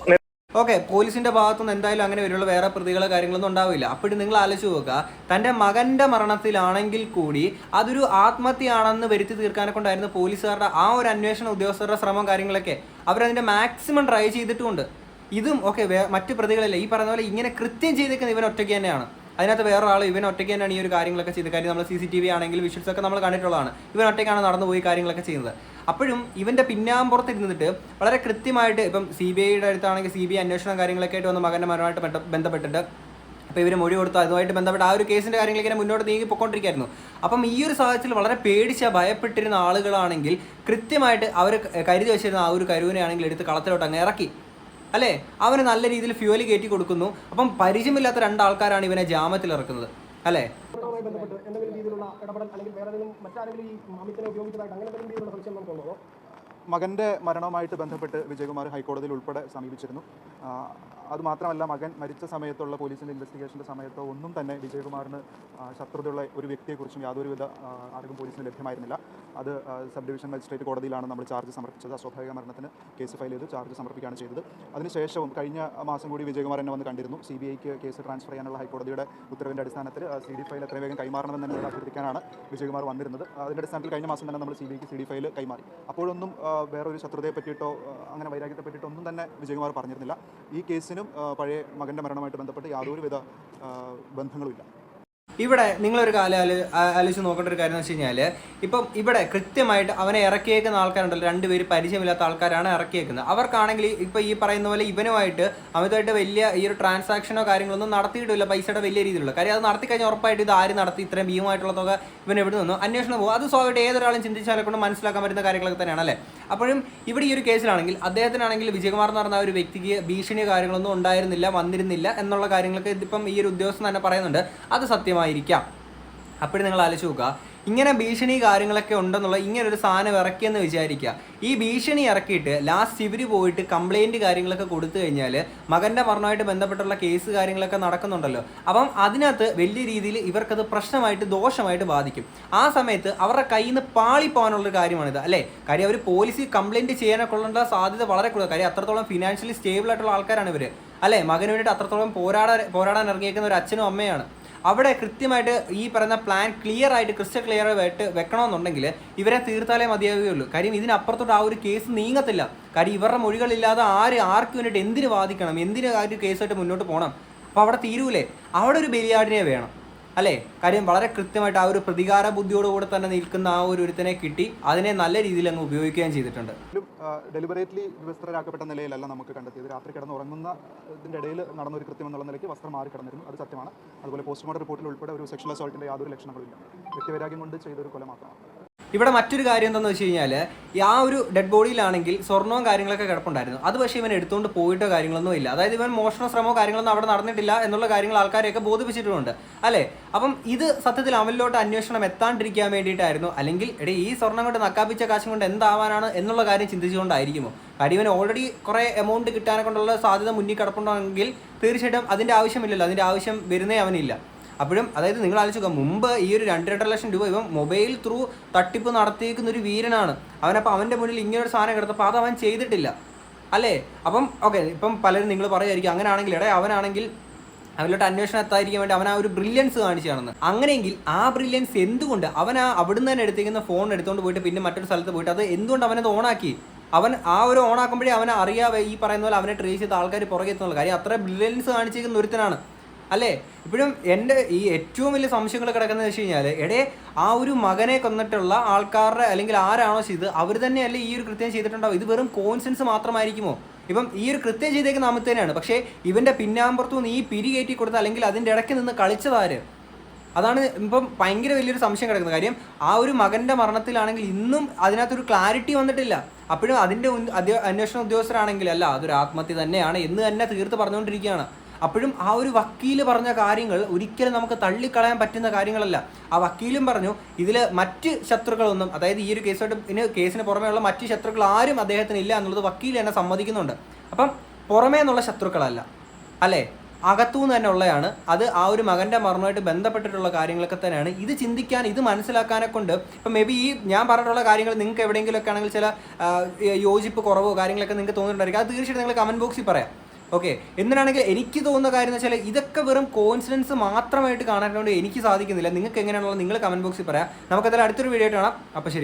ഓക്കെ പോലീസിന്റെ ഭാഗത്തുനിന്ന് എന്തായാലും അങ്ങനെ വരുള്ള വേറെ പ്രതികളോ കാര്യങ്ങളൊന്നും ഉണ്ടാവില്ല. അപ്പോഴും നിങ്ങൾ ആലോചിച്ച് നോക്കുക തന്റെ മകന്റെ മരണത്തിലാണെങ്കിൽ കൂടി അതൊരു ആത്മഹത്യയാണെന്ന് വരുത്തി തീർക്കാനെ കൊണ്ടായിരുന്നു പോലീസുകാരുടെ ആ ഒരു അന്വേഷണ ഉദ്യോഗസ്ഥരുടെ ശ്രമം കാര്യങ്ങളൊക്കെ അവരതിന്റെ മാക്സിമം ട്രൈ ചെയ്തിട്ടുമുണ്ട്. ഇതും ഓക്കെ മറ്റു പ്രതികളല്ല. ഈ പറഞ്ഞ പോലെ ഇങ്ങനെ കൃത്യം ചെയ്തേക്കുന്ന ഇവൻ ഒറ്റയ്ക്ക് തന്നെയാണ്. അതിനകത്ത് വേറെ ആൾ ഇവൻ ഒറ്റയ്ക്ക് തന്നെയാണ് ഈ ഒരു കാര്യങ്ങളൊക്കെ ചെയ്ത് കാര്യം നമ്മൾ സി സി ടി വി ആണെങ്കിൽ വിഷ്വൽസ് ഒക്കെ നമ്മൾ കണ്ടിട്ടുള്ളതാണ്. ഇവൻ ഒറ്റയ്ക്കാണ് നടന്നു പോയി കാര്യങ്ങളൊക്കെ ചെയ്യുന്നത്. അപ്പോഴും ഇവന്റെ പിന്നാമ്പുറത്ത് ഇരുന്നിട്ട് വളരെ കൃത്യമായിട്ട് ഇപ്പം സി ബി ഐയുടെ അടുത്താണെങ്കിൽ സി ബി ഐ അന്വേഷണം കാര്യങ്ങളൊക്കെ ആയിട്ട് വന്ന് മകന്റെ മരണമായിട്ട് ബന്ധപ്പെട്ടിട്ട് അപ്പോൾ ഇവർ മൊഴി കൊടുത്തു അതുമായിട്ട് ബന്ധപ്പെട്ട് ആ ഒരു കേസിന്റെ കാര്യങ്ങൾ ഇങ്ങനെ മുന്നോട്ട് നീങ്ങി പൊക്കോണ്ടിരിക്കുകയായിരുന്നു അപ്പം ഈ ഒരു സാഹചര്യത്തിൽ വളരെ പേടിച്ച ഭയപ്പെട്ടിരുന്ന ആളുകളാണെങ്കിൽ കൃത്യമായിട്ട് അവർ കരുതി വെച്ചിരുന്ന ആ ഒരു കരുവിനെ ആണെങ്കിൽ എടുത്ത് കളത്തിലോട്ട് അങ്ങ് ഇറക്കി. അല്ലേ? അവന് നല്ല രീതിയിൽ ഫ്യൂവൽ കയറ്റി കൊടുക്കുന്നു. അപ്പം പരിചയമില്ലാത്ത രണ്ടാൾക്കാരാണ് ഇവനെ ജാമത്തിൽ ഇറക്കുന്നത്. അല്ലേ? ബന്ധപ്പെട്ട് എന്തെങ്കിലും രീതിയിലുള്ള ഇടപെടൽ അല്ലെങ്കിൽ വേറെ മറ്റാരെങ്കിലും ഈ മാമിത്തിനെ ഉപയോഗിച്ചതായിട്ട് അങ്ങനെ എന്തെങ്കിലും രീതിയിലുള്ള സംശയം നമുക്കുണ്ടോ മകന്റെ മരണവുമായിട്ട് ബന്ധപ്പെട്ട് വിജയകുമാർ ഹൈക്കോടതിയിൽ ഉൾപ്പെടെ സമീപിച്ചിരുന്നു. അതുമാത്രമല്ല മകൻ മരിച്ച സമയത്തുള്ള പോലീസിന്റെ ഇൻവെസ്റ്റിഗേഷന്റെ സമയത്തോ ഒന്നും തന്നെ വിജയകുമാറിന് ശത്രുതയുള്ള ഒരു വ്യക്തിയെക്കുറിച്ചും യാതൊരുവിധ ആർക്കും പോലീസിന് ലഭ്യമായിരുന്നില്ല. അത് സബ് ഡിവിഷൻ മജിസ്ട്രേറ്റ് കോടതിയിലാണ് നമ്മൾ ചാർജ് സമർപ്പിച്ചത്. അസ്വാഭാവിക മരണത്തിന് കേസ് ഫയൽ ചെയ്ത് ചാർജ് സമർപ്പിക്കുകയാണ് ചെയ്തത്. അതിനുശേഷവും കഴിഞ്ഞ മാസം കൂടി വിജയകുമാർ എന്നെ വന്ന് കണ്ടിരുന്നു. സി ബി ഐക്ക് കേസ് ട്രാൻസ്ഫർ ചെയ്യാനുള്ള ഹൈക്കോടതിയുടെ ഉത്തരവിന്റെ അടിസ്ഥാനത്തിൽ സി ഡി ഫയൽ എത്രയും വേഗം കൈമാറണമെന്ന് അഭ്യർത്ഥിക്കാനാണ് വിജയകുമാർ വന്നിരുന്നത്. അതിന്റെ അടിസ്ഥാനത്തിൽ കഴിഞ്ഞ മാസം തന്നെ നമ്മൾ സി ബി ഐക്ക് സി ഡി ഫയൽ കൈമാറി. അപ്പോഴൊന്നും ആ, വേറൊരു ശത്രുതയെ പറ്റിയിട്ടോ അങ്ങനെ വൈരാഗ്യത്തെ പറ്റിയിട്ടോ ഒന്നും തന്നെ വിജയകുമാർ പറഞ്ഞിരുന്നില്ല. ഈ കേസിനും പഴയ മകന്റെ മരണവുമായിട്ട് ബന്ധപ്പെട്ട് യാതൊരുവിധ ബന്ധങ്ങളുമില്ല. ഇവിടെ നിങ്ങളൊരു കാലം ആലോചിച്ച് നോക്കേണ്ട ഒരു കാര്യം എന്ന് വെച്ച് കഴിഞ്ഞാൽ ഇപ്പം ഇവിടെ കൃത്യമായിട്ട് അവനെ ഇറക്കിയേക്കുന്ന ആൾക്കാരുണ്ടല്ലോ രണ്ടുപേര് പരിചയമില്ലാത്ത ആൾക്കാരാണ് ഇറക്കിയേക്കുന്നത്. അവർക്കാണെങ്കിൽ ഇപ്പം ഈ പറയുന്ന പോലെ ഇവനുമായിട്ട് അമിതമായിട്ട് വലിയ ഈ ഒരു ട്രാൻസാക്ഷനോ കാര്യങ്ങളൊന്നും നടത്തിയിട്ടില്ല പൈസയുടെ വലിയ രീതിയിലുള്ള കാര്യം. അത് നടത്തി കഴിഞ്ഞാൽ ഉറപ്പായിട്ട് ഇത് ആര് നടത്തി ഇത്രയും ഭീമമായിട്ടുള്ള തുക ഇവൻ എവിടെ നിന്നു? അന്വേഷണം പോകും. അത് സ്വാഭാവികമായിട്ട് ഏതൊരാളും ചിന്തിച്ചാലെ കൊണ്ട് മനസ്സിലാക്കാൻ പറ്റുന്ന കാര്യങ്ങളൊക്കെ തന്നെയാണ് അല്ലേ? അപ്പോഴും ഇവിടെ ഈ ഒരു കേസിലാണെങ്കിൽ അദ്ദേഹത്തിനാണെങ്കിൽ വിജയകുമാർ എന്ന് പറഞ്ഞ ഒരു വ്യക്തിക്ക് ഭീഷണിയോ കാര്യങ്ങളൊന്നും ഉണ്ടായിരുന്നില്ല വന്നിരുന്നില്ല എന്നുള്ള കാര്യങ്ങളൊക്കെ ഇതിപ്പം ഈ ഒരു ഉദ്യോഗസ്ഥൻ തന്നെ പറയുന്നുണ്ട്. അത് സത്യമായിരിക്കാം അപ്പോഴും നിങ്ങൾ ആലോചിച്ച് നോക്കുക. ഇങ്ങനെ ഭീഷണി കാര്യങ്ങളൊക്കെ ഉണ്ടെന്നുള്ള ഇങ്ങനെ ഒരു സാധനം ഇറക്കിയെന്ന് വിചാരിക്കുക. ഈ ഭീഷണി ഇറക്കിയിട്ട് ലാസ്റ്റ് ഇവർ പോയിട്ട് കംപ്ലൈന്റ് കാര്യങ്ങളൊക്കെ കൊടുത്തു കഴിഞ്ഞാൽ മകന്റെ മരണമായിട്ട് ബന്ധപ്പെട്ടുള്ള കേസ് കാര്യങ്ങളൊക്കെ നടക്കുന്നുണ്ടല്ലോ. അപ്പം അതിനകത്ത് വലിയ രീതിയിൽ ഇവർക്കത് പ്രശ്നമായിട്ട് ദോഷമായിട്ട് ബാധിക്കും. ആ സമയത്ത് അവരുടെ കയ്യിൽ നിന്ന് പാളിപ്പോകാനുള്ളൊരു കാര്യമാണിത് അല്ലേ? കാര്യം അവർ പോലീസിൽ കംപ്ലൈന്റ് ചെയ്യാനൊക്കെ ഉള്ള സാധ്യത വളരെ കൂടുതൽ കാര്യം അത്രത്തോളം ഫിനാൻഷ്യലി സ്റ്റേബിൾ ആയിട്ടുള്ള ആൾക്കാരാണ് ഇവർ അല്ലേ? മകന് വേണ്ടിയിട്ട് അത്രത്തോളം പോരാടാൻ പോരാടാൻ ഇറങ്ങിയേക്കുന്ന ഒരു അച്ഛനും അമ്മയാണ്. അവിടെ കൃത്യമായിട്ട് ഈ പറയുന്ന പ്ലാൻ ക്ലിയർ ആയിട്ട് ക്രിസ്റ്റൽ ക്ലിയർ ആയിട്ട് വെക്കണമെന്നുണ്ടെങ്കിൽ ഇവരെ തീർത്താലേ മതിയാവുകയുള്ളൂ. കാര്യം ഇതിനപ്പുറത്തോട്ട് ആ ഒരു കേസ് നീങ്ങത്തില്ല. കാര്യം ഇവരുടെ മൊഴികളില്ലാതെ ആര് ആർക്ക് വേണ്ടിയിട്ട് എന്തിന് വാദിക്കണം? എന്തിന് ആ ഒരു കേസായിട്ട് മുന്നോട്ട് പോകണം? അപ്പോൾ അവിടെ തീരൂലേ. അവിടെ ഒരു ബലിയാടിനെ വേണം. അല്ലേ? കാര്യം വളരെ കൃത്യമായിട്ട് ആ ഒരു പ്രതികാര ബുദ്ധിയോടുകൂടെ തന്നെ നിൽക്കുന്ന ആ ഒരു ഒരുത്തനെ കിട്ടി. അതിനെ നല്ല രീതിയിൽ അങ്ങ് ഉപയോഗിക്കുകയും ചെയ്തിട്ടുണ്ട്. ഡെലിബറേറ്റ്ലി വിവസ്ത്രരാക്കപ്പെട്ട നിലയിലല്ല നമുക്ക് കണ്ടെത്തിയത്. രാത്രി കിടന്ന് ഉറങ്ങുന്ന ഇതിന്റെ ഇടയിൽ നടന്ന ഒരു കൃത്യം എന്നുള്ള നിലയ്ക്ക് വസ്ത്രം മാറി കിടന്നിരുന്നു. അത് സത്യമാണ്. അതുപോലെ പോസ്റ്റ്മോർട്ടം റിപ്പോർട്ടിൽ ഉൾപ്പെടെ ഒരു സെക്ഷൽ അസോൾട്ടിന്റെ യാതൊരു ലക്ഷണങ്ങളും ഇല്ല. വ്യക്തിവൈരാഗ്യം കൊണ്ട് ചെയ്തൊരു കൊല മാത്രമാണ്. ഇവിടെ മറ്റൊരു കാര്യം എന്താണെന്ന് വെച്ച് കഴിഞ്ഞാൽ ആ ഒരു ഡെഡ് ബോഡിയിലാണെങ്കിൽ സ്വർണവും കാര്യങ്ങളൊക്കെ കിടപ്പുണ്ടായിരുന്നു. അത് പക്ഷേ ഇവൻ എടുത്തുകൊണ്ട് പോയിട്ടോ കാര്യങ്ങളൊന്നും ഇല്ല. അതായത് ഇവൻ മോഷണ ശ്രമമോ കാര്യങ്ങളൊന്നും അവിടെ നടന്നിട്ടില്ല എന്നുള്ള കാര്യങ്ങൾ ആൾക്കാരെയൊക്കെ ബോധിപ്പിച്ചിട്ടുണ്ട്. അല്ലേ? അപ്പം ഇത് സത്യത്തിൽ അവനിലോട്ട് അന്വേഷണം എത്താണ്ടിരിക്കാൻ വേണ്ടിയിട്ടായിരുന്നു. അല്ലെങ്കിൽ എടേ ഈ സ്വർണം കൊണ്ട് നക്കാപ്പിച്ച കാശും കൊണ്ട് എന്താവാനാണ് എന്നുള്ള കാര്യം ചിന്തിച്ചുകൊണ്ടായിരിക്കുമോ? കാര്യം ഇവൻ ഓൾറെഡി കുറേ എമൗണ്ട് കിട്ടാനെ കൊണ്ടുള്ള സാധ്യത മുന്നിൽ കിടപ്പുണ്ടെങ്കിൽ തീർച്ചയായിട്ടും അതിന്റെ ആവശ്യമില്ലല്ലോ. അതിന്റെ ആവശ്യം വരുന്നേ അവനില്ല. അപ്പോഴും അതായത് നിങ്ങൾ ആലോചിക്കുക മുമ്പ് ഈ ഒരു രണ്ട് രണ്ടര ലക്ഷം രൂപ ഇവൻ മൊബൈൽ ത്രൂ തട്ടിപ്പ് നടത്തിയേക്കുന്ന ഒരു വീരനാണ്. അവനപ്പോൾ അവന്റെ മുന്നിൽ ഇങ്ങനെ ഒരു സാധനം കിടത്തപ്പോൾ അത് അവൻ ചെയ്തിട്ടില്ല. അല്ലേ? അപ്പം ഓക്കെ ഇപ്പം പലരും നിങ്ങൾ പറയുമായിരിക്കും അങ്ങനെയാണെങ്കിൽ എടേ അവനാണെങ്കിൽ അവരിലോട്ട് അന്വേഷണം എത്താതിരിക്കാൻ വേണ്ടി അവൻ ആ ഒരു ബ്രില്യൻസ് കാണിച്ചാണെന്ന് അങ്ങനെയെങ്കിൽ ആ ബ്രില്യൻസ് എന്തുകൊണ്ട്? അവൻ ആ അവിടുന്ന് തന്നെ എടുത്തേക്കുന്ന ഫോൺ എടുത്തുകൊണ്ട് പോയിട്ട് പിന്നെ മറ്റൊരു സ്ഥലത്ത് പോയിട്ട് അത് എന്തുകൊണ്ട് അവനത് ഓണാക്കി? അവൻ ആ ഒരു ഓണാക്കുമ്പോഴേ അവനെ അറിയാവേ ഈ പറയുന്ന പോലെ അവനെ ട്രേസ് ചെയ്ത ആൾക്കാർ പുറകെ എത്തുന്നുള്ള കാര്യം. അത്ര ബ്രില്യൻസ് കാണിച്ചിരിക്കുന്ന ഒരുത്തനാണ്. അല്ലേ? ഇപ്പോഴും എന്റെ ഈ ഏറ്റവും വലിയ സംശയങ്ങൾ കിടക്കുന്നത് വെച്ച് കഴിഞ്ഞാൽ എടേ ആ ഒരു മകനെ കൊന്നിട്ടുള്ള ആൾക്കാരുടെ അല്ലെങ്കിൽ ആരാണോ ചെയ്ത് അവർ തന്നെയല്ലേ ഈ ഒരു കൃത്യം ചെയ്തിട്ടുണ്ടാവും ഇത് വെറും കോൺസെൻസ് മാത്രമായിരിക്കുമോ? ഇപ്പം ഈ ഒരു കൃത്യം ചെയ്തേക്കുന്ന അമിത് തന്നെയാണ് പക്ഷേ ഇവന്റെ പിന്നാമ്പുറത്തു നിന്ന് ഈ പിരി കയറ്റി കൊടുത്ത അല്ലെങ്കിൽ അതിന്റെ ഇടയ്ക്ക് നിന്ന് കളിച്ചതാര് അതാണ് ഇപ്പം ഭയങ്കര വലിയൊരു സംശയം കിടക്കുന്നത് കാര്യം. ആ ഒരു മകന്റെ മരണത്തിലാണെങ്കിൽ ഇന്നും അതിനകത്തൊരു ക്ലാരിറ്റി വന്നിട്ടില്ല. അപ്പോഴും അതിന്റെ ഉൻ- അന്വേഷണ ഉദ്യോഗസ്ഥരാണെങ്കിൽ അല്ല അതൊരു ആത്മഹത്യ തന്നെയാണ് എന്ന് തന്നെ തീർത്ത് പറഞ്ഞുകൊണ്ടിരിക്കുകയാണ്. അപ്പോഴും ആ ഒരു വക്കീൽ പറഞ്ഞ കാര്യങ്ങൾ ഒരിക്കലും നമുക്ക് തള്ളിക്കളയാൻ പറ്റുന്ന കാര്യങ്ങളല്ല. ആ വക്കീലും പറഞ്ഞു ഇതിൽ മറ്റ് ശത്രുക്കളൊന്നും അതായത് ഈ ഒരു കേസായിട്ട് ഇനി കേസിന് പുറമേയുള്ള മറ്റ് ശത്രുക്കൾ ആരും അദ്ദേഹത്തിന് ഇല്ല എന്നുള്ളത് വക്കീൽ തന്നെ സമ്മതിക്കുന്നുണ്ട്. അപ്പം പുറമേ എന്നുള്ള ശത്രുക്കളല്ല അല്ലേ? അകത്തുനിന്ന് തന്നെ ഉള്ളതാണ് അത് ആ ഒരു മകന്റെ മരണമായിട്ട് ബന്ധപ്പെട്ടിട്ടുള്ള കാര്യങ്ങളൊക്കെ തന്നെയാണ്. ഇത് ചിന്തിക്കാൻ ഇത് മനസ്സിലാക്കാനെ കൊണ്ട് ഇപ്പം മേ ബി ഈ ഞാൻ പറഞ്ഞിട്ടുള്ള കാര്യങ്ങൾ നിങ്ങൾക്ക് എവിടെയെങ്കിലുമൊക്കെ ആണെങ്കിൽ ചില യോജിപ്പ് കുറവോ കാര്യങ്ങളൊക്കെ നിങ്ങൾക്ക് തോന്നിയിട്ടുണ്ടായിരിക്കും. അത് തീർച്ചയായിട്ടും നിങ്ങൾ കമന്റ് ബോക്സിൽ പറയാം. ഓക്കെ എന്തിനാണെങ്കിൽ എനിക്ക് തോന്നുന്ന കാര്യം എന്ന് വെച്ചാൽ ഇതൊക്കെ വെറും കോൺഫിഡൻസ് മാത്രമായിട്ട് കാണാൻ എനിക്ക് സാധിക്കുന്നില്ല. നിങ്ങൾക്ക് എങ്ങനെയാണുള്ളത് നിങ്ങൾ കമന്റ് ബോക്സിൽ പറയാം. നമുക്കതിൽ അടുത്തൊരു വീഡിയോ ആയിട്ട് കാണാം. അപ്പോൾ ശരി.